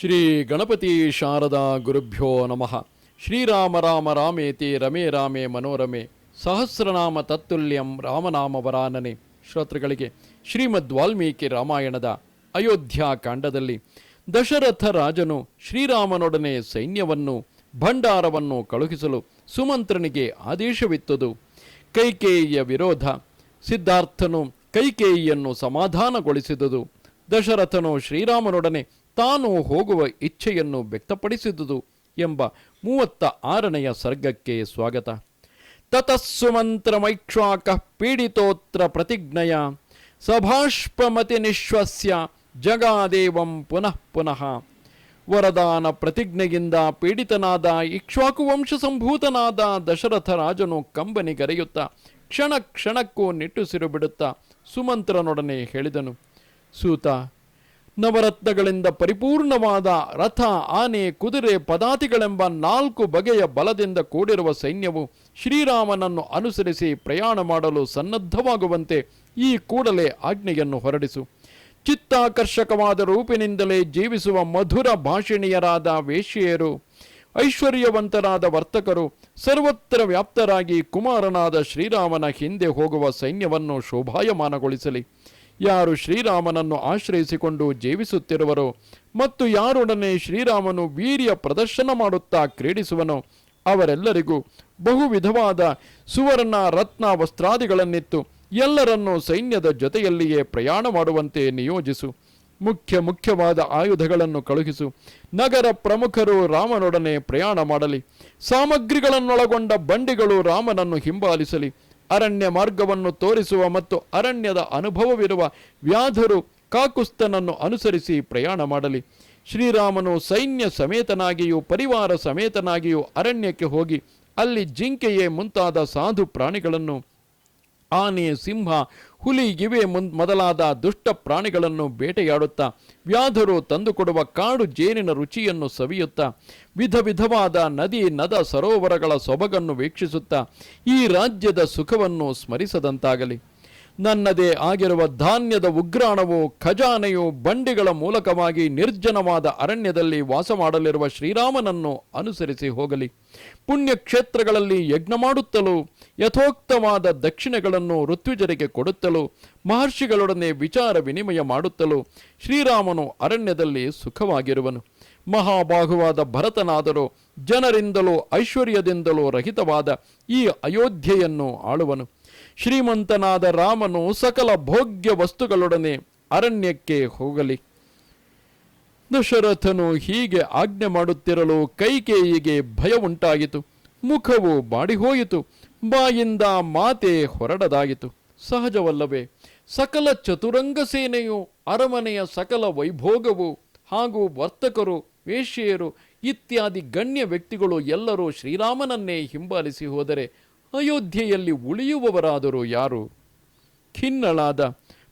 ಶ್ರೀ ಗಣಪತಿ ಶಾರದಾ ಗುರುಭ್ಯೋ ನಮಃ. ಶ್ರೀರಾಮ ರಾಮ ರಾಮೇತಿ ರಮೇ ರಾಮೇ ಮನೋರಮೆ. ಸಹಸ್ರನಾಮ ತತ್ತುಲ್ಯಂ ರಾಮನಾಮ ವರಾನನೆ. ಶ್ರೋತೃಗಳಿಗೆ ಶ್ರೀಮದ್ ವಾಲ್ಮೀಕಿ ರಾಮಾಯಣದ ಅಯೋಧ್ಯ ಕಾಂಡದಲ್ಲಿ ದಶರಥ ರಾಜನು ಶ್ರೀರಾಮನೊಡನೆ ಸೈನ್ಯವನ್ನು, ಭಂಡಾರವನ್ನು ಕಳುಹಿಸಲು ಸುಮಂತ್ರನಿಗೆ ಆದೇಶವಿತ್ತದು. ಕೈಕೇಯಿಯ ವಿರೋಧ. ಸಿದ್ಧಾರ್ಥನು ಕೈಕೇಯಿಯನ್ನು ಸಮಾಧಾನಗೊಳಿಸಿದುದು. ದಶರಥನು ಶ್ರೀರಾಮನೊಡನೆ ತಾನು ಹೋಗುವ ಇಚ್ಛೆಯನ್ನು ವ್ಯಕ್ತಪಡಿಸಿದುದು ಎಂಬ ಮೂವತ್ತ ಆರನೆಯ ಸರ್ಗಕ್ಕೆ ಸ್ವಾಗತ. ತತಸ್ಸುಮಂತ್ರಮೈಕ್ಷ್ವಾಕ ಪೀಡಿತೋತ್ರ ಪ್ರತಿಜ್ಞೆಯ ಸಭಾಷ್ಪಮತಿ ನಿಶ್ವಸ್ಯ ಜಗಾದೇವಂ ಪುನಃ ಪುನಃ. ವರದಾನ ಪ್ರತಿಜ್ಞೆಯಿಂದ ಪೀಡಿತನಾದ ಇಕ್ಷ್ವಾಕು ವಂಶ ಸಂಭೂತನಾದ ದಶರಥ ರಾಜನು ಕಂಬನಿಗರೆಯುತ್ತಾ ಕ್ಷಣ ಕ್ಷಣಕ್ಕೂ ನಿಟ್ಟುಸಿರು ಬಿಡುತ್ತಾ ಸುಮಂತ್ರನೊಡನೆ ಹೇಳಿದನು. ಸೂತ ನವರತ್ನಗಳಿಂದ ಪರಿಪೂರ್ಣವಾದ ರಥ, ಆನೆ, ಕುದುರೆ, ಪದಾತಿಗಳೆಂಬ ನಾಲ್ಕು ಬಗೆಯ ಬಲದಿಂದ ಕೂಡಿರುವ ಸೈನ್ಯವು ಶ್ರೀರಾಮನನ್ನು ಅನುಸರಿಸಿ ಪ್ರಯಾಣ ಮಾಡಲು ಸನ್ನದ್ಧವಾಗುವಂತೆ ಈ ಕೂಡಲೇ ಆಜ್ಞೆಯನ್ನು ಹೊರಡಿಸು. ಚಿತ್ತಾಕರ್ಷಕವಾದ ರೂಪಿನಿಂದಲೇ ಜೀವಿಸುವ ಮಧುರ ಭಾಷಿಣಿಯರಾದ ವೇಶ್ಯೆಯರು, ಐಶ್ವರ್ಯವಂತರಾದ ವರ್ತಕರು, ಸರ್ವತ್ರ ವ್ಯಾಪ್ತರಾಗಿ ಕುಮಾರನಾದ ಶ್ರೀರಾಮನ ಹಿಂದೆ ಹೋಗುವ ಸೈನ್ಯವನ್ನು ಶೋಭಾಯಮಾನಗೊಳಿಸಲಿ. ಯಾರು ಶ್ರೀರಾಮನನ್ನು ಆಶ್ರಯಿಸಿಕೊಂಡು ಜೀವಿಸುತ್ತಿರುವರು ಮತ್ತು ಯಾರೊಡನೆ ಶ್ರೀರಾಮನು ವೀರ್ಯ ಪ್ರದರ್ಶನ ಮಾಡುತ್ತಾ ಕ್ರೀಡಿಸುವನು, ಅವರೆಲ್ಲರಿಗೂ ಬಹು ವಿಧವಾದ ಸುವರ್ಣ ರತ್ನ ವಸ್ತ್ರಾದಿಗಳನ್ನಿತ್ತು. ಎಲ್ಲರನ್ನೂ ಸೈನ್ಯದ ಜೊತೆಯಲ್ಲಿಯೇ ಪ್ರಯಾಣ ಮಾಡುವಂತೆ ನಿಯೋಜಿಸು. ಮುಖ್ಯ ಮುಖ್ಯವಾದ ಆಯುಧಗಳನ್ನು ಕಳುಹಿಸು. ನಗರ ಪ್ರಮುಖರು ರಾಮನೊಡನೆ ಪ್ರಯಾಣ ಮಾಡಲಿ. ಸಾಮಗ್ರಿಗಳನ್ನೊಳಗೊಂಡ ಬಂಡಿಗಳು ರಾಮನನ್ನು ಹಿಂಬಾಲಿಸಲಿ. ಅರಣ್ಯ ಮಾರ್ಗವನ್ನು ತೋರಿಸುವ ಮತ್ತು ಅರಣ್ಯದ ಅನುಭವವಿರುವ ವ್ಯಾಧರು ಕಾಕುಸ್ತನನ್ನು ಅನುಸರಿಸಿ ಪ್ರಯಾಣ ಮಾಡಲಿ. ಶ್ರೀರಾಮನು ಸೈನ್ಯ ಸಮೇತನಾಗಿಯೂ ಪರಿವಾರ ಸಮೇತನಾಗಿಯೂ ಅರಣ್ಯಕ್ಕೆ ಹೋಗಿ ಅಲ್ಲಿ ಜಿಂಕೆಯೇ ಮುಂತಾದ ಸಾಧು ಪ್ರಾಣಿಗಳನ್ನು ಆನೆ, ಸಿಂಹ, ಹುಲಿ ಇವೆ ಮೊದಲಾದ ದುಷ್ಟ ಪ್ರಾಣಿಗಳನ್ನು ಬೇಟೆಯಾಡುತ್ತಾ, ವ್ಯಾಧರು ತಂದುಕೊಡುವ ಕಾಡು ಜೇನಿನ ರುಚಿಯನ್ನು ಸವಿಯುತ್ತಾ, ವಿಧ ವಿಧವಾದ ನದಿ, ನದ ಸರೋವರಗಳ ಸೊಬಗನ್ನು ವೀಕ್ಷಿಸುತ್ತಾ, ಈ ರಾಜ್ಯದ ಸುಖವನ್ನು ಸ್ಮರಿಸದಂತಾಗಲಿ. ನನ್ನದೇ ಆಗಿರುವ ಧಾನ್ಯದ ಉಗ್ರಾಣವು, ಖಜಾನೆಯು, ಬಂಡಿಗಳ ಮೂಲಕವಾಗಿ ನಿರ್ಜನವಾದ ಅರಣ್ಯದಲ್ಲಿ ವಾಸ ಮಾಡಲಿರುವ ಶ್ರೀರಾಮನನ್ನು ಅನುಸರಿಸಿ ಹೋಗಲಿ. ಪುಣ್ಯಕ್ಷೇತ್ರಗಳಲ್ಲಿ ಯಜ್ಞ ಮಾಡುತ್ತಲೂ, ಯಥೋಕ್ತವಾದ ದಕ್ಷಿಣೆಗಳನ್ನು ಋತ್ವಿಜರಿಗೆ ಕೊಡುತ್ತಲೂ, ಮಹರ್ಷಿಗಳೊಡನೆ ವಿಚಾರ ವಿನಿಮಯ ಮಾಡುತ್ತಲೂ ಶ್ರೀರಾಮನು ಅರಣ್ಯದಲ್ಲಿ ಸುಖವಾಗಿರುವನು. ಮಹಾಬಾಹುವಾದ ಭರತನಾದರೂ ಜನರಿಂದಲೂ ಐಶ್ವರ್ಯದಿಂದಲೂ ರಹಿತವಾದ ಈ ಅಯೋಧ್ಯೆಯನ್ನು ಆಳುವನು. ಶ್ರೀಮಂತನಾದ ರಾಮನು ಸಕಲ ಭೋಗ್ಯ ವಸ್ತುಗಳೊಡನೆ ಅರಣ್ಯಕ್ಕೆ ಹೋಗಲಿ. ದಶರಥನು ಹೀಗೆ ಆಜ್ಞೆ ಮಾಡುತ್ತಿರಲು ಕೈಕೇಯಿಗೆ ಭಯ ಉಂಟಾಯಿತು. ಮುಖವು ಬಾಡಿಹೋಯಿತು. ಬಾಯಿಂದ ಮಾತೆ ಹೊರಡದಾಗಿತು ಸಹಜವಲ್ಲವೇ, ಸಕಲ ಚತುರಂಗ ಸೇನೆಯು ಅರಮನೆಯ ಸಕಲ ವೈಭೋಗವು ಹಾಗೂ ವರ್ತಕರು ವೇಶ್ಯೆಯರು ಇತ್ಯಾದಿ ಗಣ್ಯ ವ್ಯಕ್ತಿಗಳು ಎಲ್ಲರೂ ಶ್ರೀರಾಮನನ್ನೇ ಹಿಂಬಾಲಿಸಿ ಹೋದರೆ ಅಯೋಧ್ಯೆಯಲ್ಲಿ ಉಳಿಯುವವರಾದರೂ ಯಾರು? ಖಿನ್ನಳಾದ,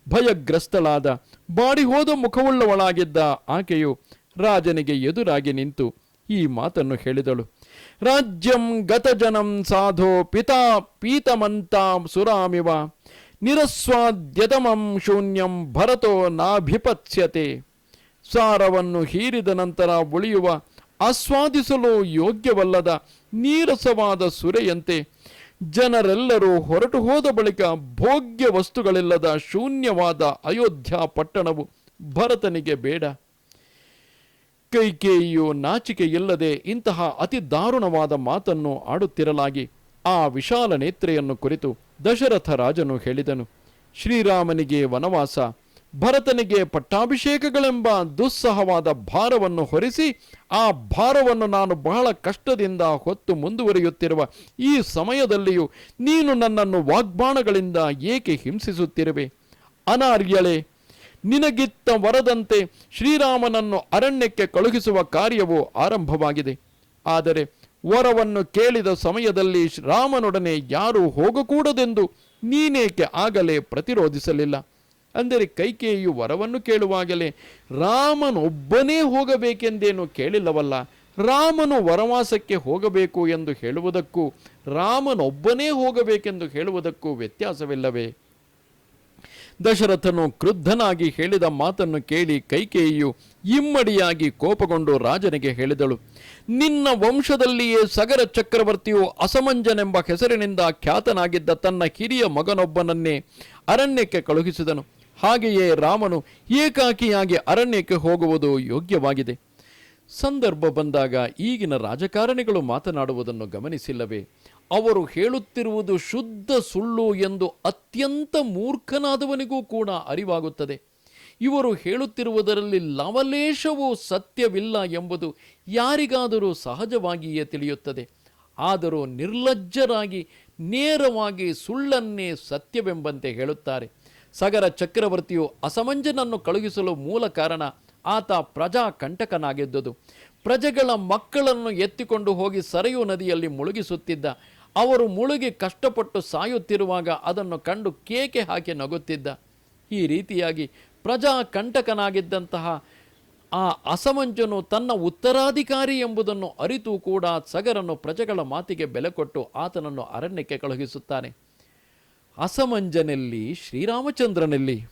ಭಯಗ್ರಸ್ತಳಾದ ಬಾಡಿಹೋದ ಮುಖವುಳ್ಳವಳಾಗಿದ್ದ ಆಕೆಯು ರಾಜನಿಗೆ ಎದುರಾಗಿ ನಿಂತು ಈ ಮಾತನ್ನು ಹೇಳಿದಳು. ರಾಜ್ಯಂ ಗತಜನಂ ಸಾಧೋ ಪಿತಾ ಪೀತಮಂತಾ ಸುರಾಮಿವ, ನಿರಸ್ವಾದ್ಯತಮಂ ಶೂನ್ಯಂ ಭರತೋ ನಾಭಿಪತ್ಸ್ಯತೆ. ಸಾರವನ್ನು ಹೀರಿದ ನಂತರ ಉಳಿಯುವ ಆಸ್ವಾದಿಸಲು ಯೋಗ್ಯವಲ್ಲದ ನೀರಸವಾದ ಸುರೆಯಂತೆ ಜನರೆಲ್ಲರೂ ಹೊರಟು ಹೋದ ಬಳಿಕ ಭೋಗ್ಯ ವಸ್ತುಗಳಿಲ್ಲದ ಶೂನ್ಯವಾದ ಅಯೋಧ್ಯ ಪಟ್ಟಣವು ಭರತನಿಗೆ ಬೇಡ. ಕೈಕೇಯಿಯು ನಾಚಿಕೆಯಿಲ್ಲದೆ ಇಂತಹ ಅತಿ ದಾರುಣವಾದ ಮಾತನ್ನು ಆಡುತ್ತಿರಲಾಗಿ ಆ ವಿಶಾಲ ನೇತ್ರೆಯನ್ನು ಕುರಿತು ದಶರಥ ರಾಜನು ಹೇಳಿದನು. ಶ್ರೀರಾಮನಿಗೆ ವನವಾಸ ಭರತನಿಗೆ ಪಟ್ಟಾಭಿಷೇಕಗಳೆಂಬ ದುಸ್ಸಹವಾದ ಭಾರವನ್ನು ಹೊರಿಸಿ ಆ ಭಾರವನ್ನು ನಾನು ಬಹಳ ಕಷ್ಟದಿಂದ ಹೊತ್ತು ಮುಂದುವರಿಯುತ್ತಿರುವ ಈ ಸಮಯದಲ್ಲಿಯೂ ನೀನು ನನ್ನನ್ನು ವಾಗ್ಬಾಣಗಳಿಂದ ಏಕೆ ಹಿಂಸಿಸುತ್ತಿರುವೆ? ಅನಾರ್ಯಳೆ, ನಿನಗಿತ್ತ ವರದಂತೆ ಶ್ರೀರಾಮನನ್ನು ಅರಣ್ಯಕ್ಕೆ ಕಳುಹಿಸುವ ಕಾರ್ಯವು ಆರಂಭವಾಗಿದೆ. ಆದರೆ ವರವನ್ನು ಕೇಳಿದ ಸಮಯದಲ್ಲಿ ರಾಮನೊಡನೆ ಯಾರೂ ಹೋಗಕೂಡದೆಂದು ನೀನೇಕೆ ಆಗಲೇ ಪ್ರತಿರೋಧಿಸಲಿಲ್ಲ? ಅಂದರೆ ಕೈಕೇಯಿಯು ವರವನ್ನು ಕೇಳುವಾಗಲೇ, ರಾಮನೊಬ್ಬನೇ ಹೋಗಬೇಕೆಂದೇನು ಕೇಳಿಲ್ಲವಲ್ಲ, ರಾಮನು ವರವಾಸಕ್ಕೆ ಹೋಗಬೇಕು ಎಂದು ಹೇಳುವುದಕ್ಕೂ, ರಾಮನೊಬ್ಬನೇ ಹೋಗಬೇಕೆಂದು ಹೇಳುವುದಕ್ಕೂ ವ್ಯತ್ಯಾಸವಿಲ್ಲವೇ? ದಶರಥನು ಕ್ರುದ್ಧನಾಗಿ ಹೇಳಿದ ಮಾತನ್ನು ಕೇಳಿ ಕೈಕೇಯಿಯು ಇಮ್ಮಡಿಯಾಗಿ ಕೋಪಗೊಂಡು ರಾಜನಿಗೆ ಹೇಳಿದಳು, ನಿನ್ನ ವಂಶದಲ್ಲಿಯೇ ಸಗರ ಚಕ್ರವರ್ತಿಯು ಅಸಮಂಜನೆಂಬ ಹೆಸರಿನಿಂದ ಖ್ಯಾತನಾಗಿದ್ದ ತನ್ನ ಹಿರಿಯ ಮಗನೊಬ್ಬನನ್ನೇ ಅರಣ್ಯಕ್ಕೆ ಕಳುಹಿಸಿದನು. ಹಾಗೆಯೇ ರಾಮನು ಏಕಾಕಿಯಾಗಿ ಅರಣ್ಯಕ್ಕೆ ಹೋಗುವುದು ಯೋಗ್ಯವಾಗಿದೆ. ಸಂದರ್ಭ ಬಂದಾಗ ಈಗಿನ ರಾಜಕಾರಣಿಗಳು ಮಾತನಾಡುವುದನ್ನು ಗಮನಿಸಿಲ್ಲವೇ? ಅವರು ಹೇಳುತ್ತಿರುವುದು ಶುದ್ಧ ಸುಳ್ಳು ಎಂದು ಅತ್ಯಂತ ಮೂರ್ಖನಾದವನಿಗೂ ಕೂಡ ಅರಿವಾಗುತ್ತದೆ. ಇವರು ಹೇಳುತ್ತಿರುವುದರಲ್ಲಿ ಲವಲೇಶವೂ ಸತ್ಯವಿಲ್ಲ ಎಂಬುದು ಯಾರಿಗಾದರೂ ಸಹಜವಾಗಿಯೇ ತಿಳಿಯುತ್ತದೆ. ಆದರೂ ನಿರ್ಲಜ್ಜರಾಗಿ ನೇರವಾಗಿ ಸುಳ್ಳನ್ನೇ ಸತ್ಯವೆಂಬಂತೆ ಹೇಳುತ್ತಾರೆ. ಸಗರ ಚಕ್ರವರ್ತಿಯು ಅಸಮಂಜನನ್ನು ಕಳುಹಿಸಲು ಮೂಲ ಕಾರಣ ಆತ ಪ್ರಜಾ ಕಂಟಕನಾಗಿದ್ದುದು. ಪ್ರಜೆಗಳ ಮಕ್ಕಳನ್ನು ಎತ್ತಿಕೊಂಡು ಹೋಗಿ ಸರಯೂ ನದಿಯಲ್ಲಿ ಮುಳುಗಿಸುತ್ತಿದ್ದ. ಅವರು ಮುಳುಗಿ ಕಷ್ಟಪಟ್ಟು ಸಾಯುತ್ತಿರುವಾಗ ಅದನ್ನು ಕಂಡು ಕೇಕೆ ಹಾಕಿ ನಗುತ್ತಿದ್ದ. ಈ ರೀತಿಯಾಗಿ ಪ್ರಜಾ ಕಂಟಕನಾಗಿದ್ದಂತಹ ಆ ಅಸಮಂಜನು ತನ್ನ ಉತ್ತರಾಧಿಕಾರಿ ಎಂಬುದನ್ನು ಅರಿತು ಕೂಡ ಸಗರನ್ನು ಪ್ರಜೆಗಳ ಮಾತಿಗೆ ಬೆಲೆ ಕೊಟ್ಟು ಆತನನ್ನು ಅರಣ್ಯಕ್ಕೆ ಕಳುಹಿಸುತ್ತಾನೆ. ಅಸಮಂಜನೆಲ್ಲಿ, ಶ್ರೀರಾಮಚಂದ್ರನಲ್ಲಿ.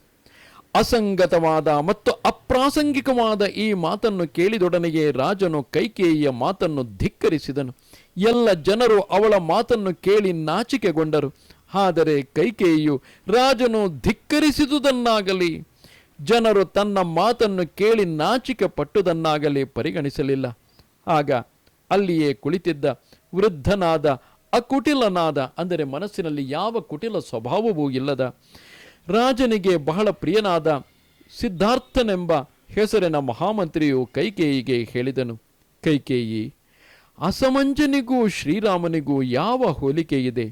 ಅಸಂಗತವಾದ ಮತ್ತು ಅಪ್ರಾಸಂಗಿಕವಾದ ಈ ಮಾತನ್ನು ಕೇಳಿದೊಡನೆಗೆ ರಾಜನು ಕೈಕೇಯಿಯ ಮಾತನ್ನು ಧಿಕ್ಕರಿಸಿದನು. ಎಲ್ಲ ಜನರು ಅವಳ ಮಾತನ್ನು ಕೇಳಿ ನಾಚಿಕೆಗೊಂಡರು. ಆದರೆ ಕೈಕೇಯಿಯು, ರಾಜನು ಧಿಕ್ಕರಿಸಿದುದನ್ನಾಗಲಿ, ಜನರು ತನ್ನ ಮಾತನ್ನು ಕೇಳಿ ನಾಚಿಕೆ ಪಟ್ಟುದನ್ನಾಗಲಿ ಪರಿಗಣಿಸಲಿಲ್ಲ. ಆಗ ಅಲ್ಲಿಯೇ ಕುಳಿತಿದ್ದ ವೃದ್ಧನಾದ ಅಕುಟಿಲನಾದ, ಅಂದರೆ ಮನಸ್ಸಿನಲ್ಲಿ ಯಾವ ಕುಟಿಲ ಸ್ವಭಾವವೂ ಇಲ್ಲದ, ರಾಜನಿಗೆ ಬಹಳ ಪ್ರಿಯನಾದ ಸಿದ್ಧಾರ್ಥನೆಂಬ ಹೆಸರಿನ ಮಹಾಮಂತ್ರಿಯು ಕೈಕೇಯಿಗೆ ಹೇಳಿದನು. ಕೈಕೇಯಿ, ಅಸಮಂಜನಿಗೂ ಶ್ರೀರಾಮನಿಗೂ ಯಾವ ಹೋಲಿಕೆ ಇದೆ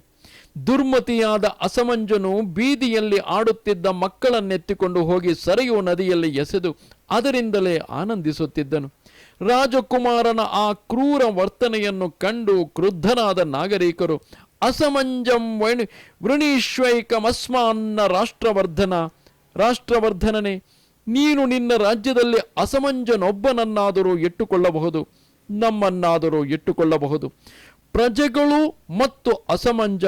ದುರ್ಮತಿಯಾದ ಅಸಮಂಜನು ಬೀದಿಯಲ್ಲಿ ಆಡುತ್ತಿದ್ದ ಮಕ್ಕಳನ್ನೆತ್ತಿಕೊಂಡು ಹೋಗಿ ಸರಿಯು ನದಿಯಲ್ಲಿ ಎಸೆದು ಅದರಿಂದಲೇ ಆನಂದಿಸುತ್ತಿದ್ದನು. ರಾಜಕುಮಾರನ ಆ ಕ್ರೂರ ವರ್ತನೆಯನ್ನು ಕಂಡು ಕ್ರುದ್ಧನಾದ ನಾಗರಿಕರು, ಅಸಮಂಜಂ ವಣಿ, ವೃಣೀಶ್ವೈಕಮಸ್ಮಾನ್ನ ರಾಷ್ಟ್ರವರ್ಧನ, ರಾಷ್ಟ್ರವರ್ಧನನೇ, ನೀನು ನಿನ್ನ ರಾಜ್ಯದಲ್ಲಿ ಅಸಮಂಜನೊಬ್ಬನನ್ನಾದರೂ ಇಟ್ಟುಕೊಳ್ಳಬಹುದು ನಮ್ಮನ್ನಾದರೂ ಇಟ್ಟುಕೊಳ್ಳಬಹುದು ಪ್ರಜೆಗಳು ಮತ್ತು ಅಸಮಂಜ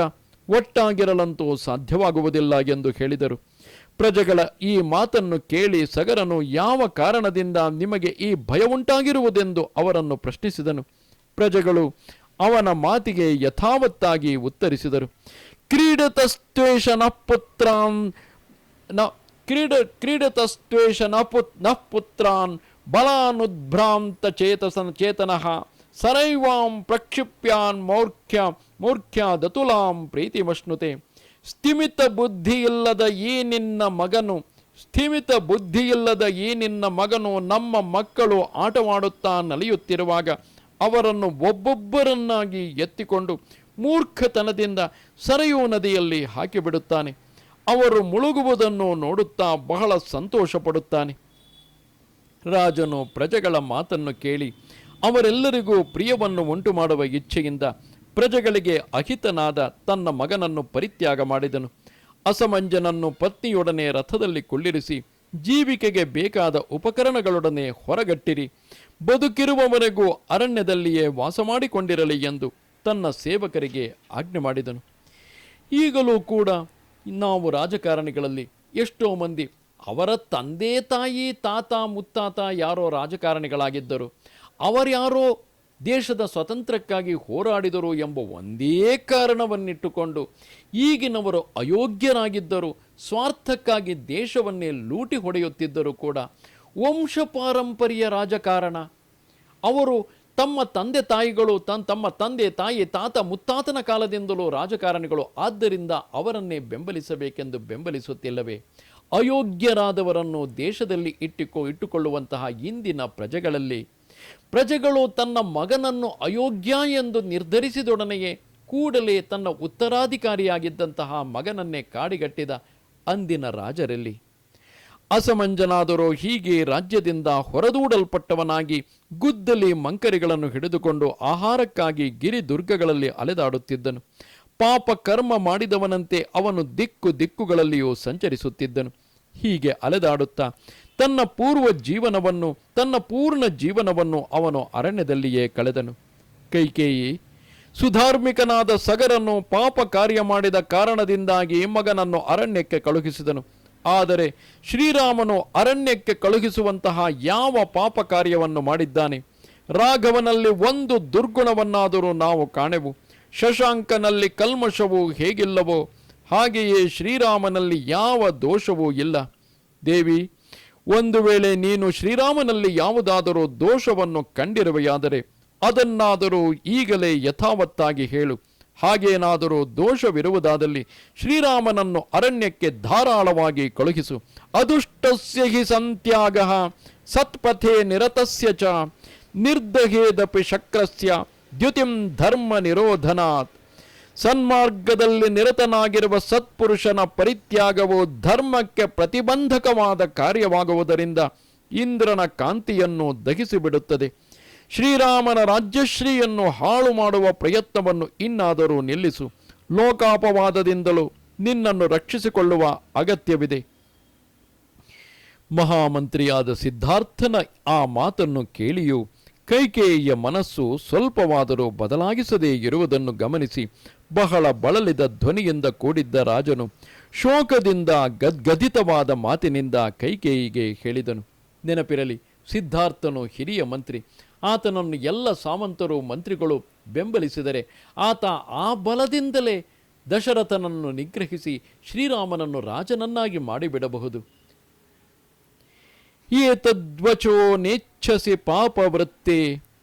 ಒಟ್ಟಾಗಿರಲಂತೂ ಸಾಧ್ಯವಾಗುವುದಿಲ್ಲ ಎಂದು ಹೇಳಿದರು. ಪ್ರಜೆಗಳ ಈ ಮಾತನ್ನು ಕೇಳಿ ಸಗರನು ಯಾವ ಕಾರಣದಿಂದ ನಿಮಗೆ ಈ ಭಯವುಂಟಾಗಿರುವುದೆಂದು ಅವರನ್ನು ಪ್ರಶ್ನಿಸಿದನು. ಪ್ರಜೆಗಳು ಅವನ ಮಾತಿಗೆ ಯಥಾವತ್ತಾಗಿ ಉತ್ತರಿಸಿದರು. ಕ್ರೀಡತಸ್ತ್ವೇಷ ನ ಪುತ್ರಾನ್ನ ಕ್ರೀಡ ಕ್ರೀಡತಸ್ತ್ವೇಷ ನ ಪುತ್ನ ಬಲಾನುದ್ಭ್ರಾಂತ ಚೇತಸನ ಚೇತನಃ ಸರೈವಾಂ ಪ್ರಕ್ಷಿಪ್ಯಾನ್ ಮೌರ್ಖ್ಯ ಮೂರ್ಖ್ಯ ದತುಲಾಂ ಪ್ರೀತಿಮಶ್ನುತೆ. ಸ್ಥಿಮಿತ ಬುದ್ಧಿಯಿಲ್ಲದ ಈ ನಿನ್ನ ಮಗನು, ಸ್ಥಿಮಿತ ಬುದ್ಧಿಯಿಲ್ಲದ ಈ ನಿನ್ನ ಮಗನು ನಮ್ಮ ಮಕ್ಕಳು ಆಟವಾಡುತ್ತಾ ನಲಿಯುತ್ತಿರುವಾಗ ಅವರನ್ನು ಒಬ್ಬೊಬ್ಬರನ್ನಾಗಿ ಎತ್ತಿಕೊಂಡು ಮೂರ್ಖತನದಿಂದ ಸರಯೂ ನದಿಯಲ್ಲಿ ಹಾಕಿಬಿಡುತ್ತಾನೆ. ಅವರು ಮುಳುಗುವುದನ್ನು ನೋಡುತ್ತಾ ಬಹಳ ಸಂತೋಷ ಪಡುತ್ತಾನೆ ರಾಜನು ಪ್ರಜೆಗಳ ಮಾತನ್ನು ಕೇಳಿ ಅವರೆಲ್ಲರಿಗೂ ಪ್ರಿಯವನ್ನು ಉಂಟು ಮಾಡುವ ಇಚ್ಛೆಯಿಂದ ಪ್ರಜೆಗಳಿಗೆ ಅಹಿತನಾದ ತನ್ನ ಮಗನನ್ನು ಪರಿತ್ಯಾಗ ಮಾಡಿದನು. ಅಸಮಂಜನನ್ನು ಪತ್ನಿಯೊಡನೆ ರಥದಲ್ಲಿ ಕುಳ್ಳಿರಿಸಿ, ಜೀವಿಕೆಗೆ ಬೇಕಾದ ಉಪಕರಣಗಳೊಡನೆ ಹೊರಗಟ್ಟಿರಿ. ಬದುಕಿರುವವರೆಗೂ ಅರಣ್ಯದಲ್ಲಿಯೇ ವಾಸ ಮಾಡಿಕೊಂಡಿರಲಿ ಎಂದು ತನ್ನ ಸೇವಕರಿಗೆ ಆಜ್ಞೆ ಮಾಡಿದನು. ಈಗಲೂ ಕೂಡ ನಾವು ರಾಜಕಾರಣಿಗಳಲ್ಲಿ ಎಷ್ಟೋ ಮಂದಿ ಅವರ ತಂದೆ ತಾಯಿ, ತಾತ, ಮುತ್ತಾತ ಯಾರೋ ರಾಜಕಾರಣಿಗಳಾಗಿದ್ದರು. ಅವರ್ಯಾರೋ ದೇಶದ ಸ್ವಾತಂತ್ರ್ಯಕ್ಕಾಗಿ ಹೋರಾಡಿದರು ಎಂಬ ಒಂದೇ ಕಾರಣವನ್ನಿಟ್ಟುಕೊಂಡು ಈಗಿನವರು ಅಯೋಗ್ಯರಾಗಿದ್ದರು ಸ್ವಾರ್ಥಕ್ಕಾಗಿ ದೇಶವನ್ನೇ ಲೂಟಿ ಹೊಡೆಯುತ್ತಿದ್ದರೂ ಕೂಡ ವಂಶ ಪಾರಂಪರ್ಯ ರಾಜಕಾರಣ. ಅವರು ತಮ್ಮ ತಂದೆ ತಾಯಿಗಳು ತನ್ ತಮ್ಮ ತಂದೆ ತಾಯಿ ತಾತ ಮುತ್ತಾತನ ಕಾಲದಿಂದಲೂ ರಾಜಕಾರಣಿಗಳು ಆದ್ದರಿಂದ ಅವರನ್ನೇ ಬೆಂಬಲಿಸಬೇಕೆಂದು ಬೆಂಬಲಿಸುತ್ತಿಲ್ಲವೇ? ಅಯೋಗ್ಯರಾದವರನ್ನು ದೇಶದಲ್ಲಿ ಇಟ್ಟುಕೊ ಇಟ್ಟುಕೊಳ್ಳುವಂತಹ ಇಂದಿನ ಪ್ರಜೆಗಳಲ್ಲಿ ಪ್ರಜೆಗಳು ತನ್ನ ಮಗನನ್ನು ಅಯೋಗ್ಯ ಎಂದು ನಿರ್ಧರಿಸಿದೊಡನೆಯೇ ಕೂಡಲೇ ತನ್ನ ಉತ್ತರಾಧಿಕಾರಿಯಾಗಿದ್ದಂತಹ ಮಗನನ್ನೇ ಕಾಡಿಗಟ್ಟಿದ ಅಂದಿನ ರಾಜರಲ್ಲಿ. ಅಸಮಂಜನಾದರೂ ಹೀಗೆ ರಾಜ್ಯದಿಂದ ಹೊರದೂಡಲ್ಪಟ್ಟವನಾಗಿ ಗುದ್ದಲಿ ಮಂಕರಿಗಳನ್ನು ಹಿಡಿದುಕೊಂಡು ಆಹಾರಕ್ಕಾಗಿ ಗಿರಿ ದುರ್ಗಗಳಲ್ಲಿ ಅಲೆದಾಡುತ್ತಿದ್ದನು. ಪಾಪ ಕರ್ಮ ಮಾಡಿದವನಂತೆ ಅವನು ದಿಕ್ಕು ದಿಕ್ಕುಗಳಲ್ಲಿಯೂ ಸಂಚರಿಸುತ್ತಿದ್ದನು. ಹೀಗೆ ಅಲೆದಾಡುತ್ತಾ ತನ್ನ ಪೂರ್ವ ಜೀವನವನ್ನು, ತನ್ನ ಪೂರ್ಣ ಜೀವನವನ್ನು ಅವನು ಅರಣ್ಯದಲ್ಲಿಯೇ ಕಳೆದನು. ಕೈಕೇಯಿ, ಸುಧಾರ್ಮಿಕನಾದ ಸಗರನ್ನು ಪಾಪ ಕಾರ್ಯ ಮಾಡಿದ ಕಾರಣದಿಂದಾಗಿ ಮಗನನ್ನು ಅರಣ್ಯಕ್ಕೆ ಕಳುಹಿಸಿದನು. ಆದರೆ ಶ್ರೀರಾಮನು ಅರಣ್ಯಕ್ಕೆ ಕಳುಹಿಸುವಂತಹ ಯಾವ ಪಾಪ ಕಾರ್ಯವನ್ನು ಮಾಡಿದ್ದಾನೆ? ರಾಘವನಲ್ಲಿ ಒಂದು ದುರ್ಗುಣವನ್ನಾದರೂ ನಾವು ಕಾಣೆವು. ಶಶಾಂಕನಲ್ಲಿ ಕಲ್ಮಶವು ಹೇಗಿಲ್ಲವೋ ಹಾಗೆಯೇ ಶ್ರೀರಾಮನಲ್ಲಿ ಯಾವ ದೋಷವೂ ಇಲ್ಲ. ದೇವಿ ಒಂದು ವೇಳೆ ನೀನು ಶ್ರೀರಾಮನಲ್ಲಿ ಯಾವುದಾದರೂ ದೋಷವನ್ನು ಕಂಡಿರುವೆಯಾದರೆ ಅದನ್ನಾದರೂ ಈಗಲೇ ಯಥಾವತ್ತಾಗಿ ಹೇಳು. ಹಾಗೇನಾದರೂ ದೋಷವಿರುವುದಾದಲ್ಲಿ ಶ್ರೀರಾಮನನ್ನು ಅರಣ್ಯಕ್ಕೆ ಧಾರಾಳವಾಗಿ ಕಳುಹಿಸು. ಅದುಷ್ಟಸ್ಯ ಹಿ ಸಂತ್ಯಾಗ, ಸತ್ಪಥೆ ನಿರತಸ್ಯ ಚ, ನಿರ್ದಹೇದಪಿ ಶಕ್ರಸ್ಯ, ದ್ಯುತಿಂ ಧರ್ಮ ನಿರೋಧನಾತ್. ಸನ್ಮಾರ್ಗದಲ್ಲಿ ನಿರತನಾಗಿರುವ ಸತ್ಪುರುಷನ ಪರಿತ್ಯಾಗವು ಧರ್ಮಕ್ಕೆ ಪ್ರತಿಬಂಧಕವಾದ ಕಾರ್ಯವಾಗುವುದರಿಂದ ಇಂದ್ರನ ಕಾಂತಿಯನ್ನು ದಹಿಸಿಬಿಡುತ್ತದೆ. ಶ್ರೀರಾಮನ ರಾಜ್ಯಶ್ರೀಯನ್ನು ಹಾಳು ಮಾಡುವ ಪ್ರಯತ್ನವನ್ನು ಇನ್ನಾದರೂ ನಿಲ್ಲಿಸು. ಲೋಕಾಪವಾದದಿಂದಲೂ ನಿನ್ನನ್ನು ರಕ್ಷಿಸಿಕೊಳ್ಳುವ ಅಗತ್ಯವಿದೆ. ಮಹಾಮಂತ್ರಿಯಾದ ಸಿದ್ಧಾರ್ಥನ ಆ ಮಾತನ್ನು ಕೇಳಿಯೂ ಕೈಕೇಯಿಯ ಮನಸ್ಸು ಸ್ವಲ್ಪವಾದರೂ ಬದಲಾಗಿಸದೇ ಇರುವುದನ್ನು ಗಮನಿಸಿ ಬಹಳ ಬಳಲಿದ ಧ್ವನಿಯಿಂದ ಕೂಡಿದ್ದ ರಾಜನು ಶೋಕದಿಂದ ಗದ್ಗದಿತವಾದ ಮಾತಿನಿಂದ ಕೈಕೇಯಿಗೆ ಹೇಳಿದನು, ನೆನಪಿರಲಿ, ಸಿದ್ಧಾರ್ಥನು ಹಿರಿಯ ಮಂತ್ರಿ, ಆತನನ್ನು ಎಲ್ಲ ಸಾಮಂತರು ಮಂತ್ರಿಗಳು ಬೆಂಬಲಿಸಿದರೆ ಆತ ಆ ಬಲದಿಂದಲೇ ದಶರಥನನ್ನು ನಿಗ್ರಹಿಸಿ ಶ್ರೀರಾಮನನ್ನು ರಾಜನನ್ನಾಗಿ ಮಾಡಿಬಿಡಬಹುದು. ಏತದ್ವಚೋ ನೇಚ್ಛಸಿ ಪಾಪವೃತ್ತೆ,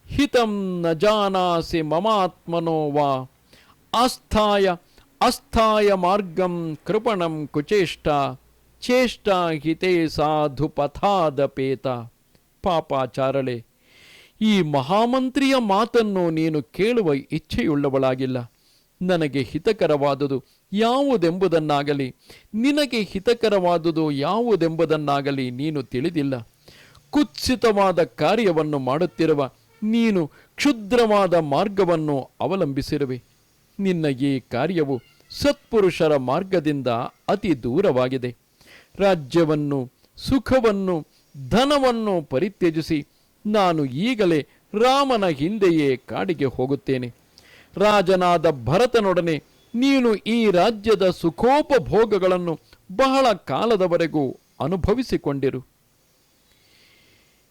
ಹಿತಂ ನ ಜಾನಾಸಿ ಮಮಾತ್ಮನೋ ವಾ. ಆಸ್ಥಾಯ ಅಸ್ಥಾಯ ಮಾರ್ಗಂ ಕೃಪಣಂ ಕುಚೇಷ್ಟ, ಚೇಷ್ಟ ಹಿತೇ ಸಾಧು ಪಥಾದಪೇತ. ಪಾಪಾಚಾರಳೆ, ಈ ಮಹಾಮಂತ್ರಿಯ ಮಾತನ್ನು ನೀನು ಕೇಳುವ ಇಚ್ಛೆಯುಳ್ಳವಳಾಗಿಲ್ಲ. ನನಗೆ ಹಿತಕರವಾದುದು ಯಾವುದೆಂಬುದನ್ನಾಗಲಿ, ನಿನಗೆ ಹಿತಕರವಾದುದು ಯಾವುದೆಂಬುದನ್ನಾಗಲಿ ನೀನು ತಿಳಿದಿಲ್ಲ. ಕುತ್ಸಿತವಾದ ಕಾರ್ಯವನ್ನು ಮಾಡುತ್ತಿರುವ, ನೀನು ಕ್ಷುದ್ರವಾದ ಮಾರ್ಗವನ್ನು ಅವಲಂಬಿಸಿರುವೆ. ನಿನ್ನ ಈ ಕಾರ್ಯವು ಸತ್ಪುರುಷರ ಮಾರ್ಗದಿಂದ ಅತಿ ದೂರವಾಗಿದೆ. ರಾಜ್ಯವನ್ನು, ಸುಖವನ್ನು, ಧನವನ್ನು ಪರಿತ್ಯಜಿಸಿ, ನಾನು ಈಗಲೇ ರಾಮನ ಹಿಂದೆಯೇ ಕಾಡಿಗೆ ಹೋಗುತ್ತೇನೆ. ರಾಜನಾದ ಭರತನೊಡನೆ ನೀನು ಈ ರಾಜ್ಯದ ಸುಖೋಪಭೋಗಗಳನ್ನು ಬಹಳ ಕಾಲದವರೆಗೂ ಅನುಭವಿಸಿಕೊಂಡಿರು.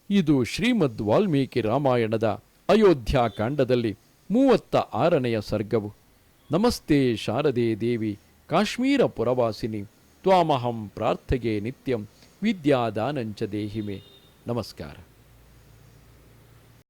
ಇದು ಶ್ರೀಮದ್ ವಾಲ್ಮೀಕಿ ರಾಮಾಯಣದ ಅಯೋಧ್ಯಾಕಾಂಡದಲ್ಲಿ ಮೂವತ್ತ ಆರನೆಯ ಸರ್ಗವು. ನಮಸ್ತೆ ಶಾರದೆ ದೇವಿ, ಕಾಶ್ಮೀರ ಪುರವಾಸಿನಿ, ತ್ವಾಮಹಂ ಪ್ರಾರ್ಥಗೆ ನಿತ್ಯಂ ವಿದ್ಯಾದಾನಂಚ ದೇಹಿಮೆ. ನಮಸ್ಕಾರ.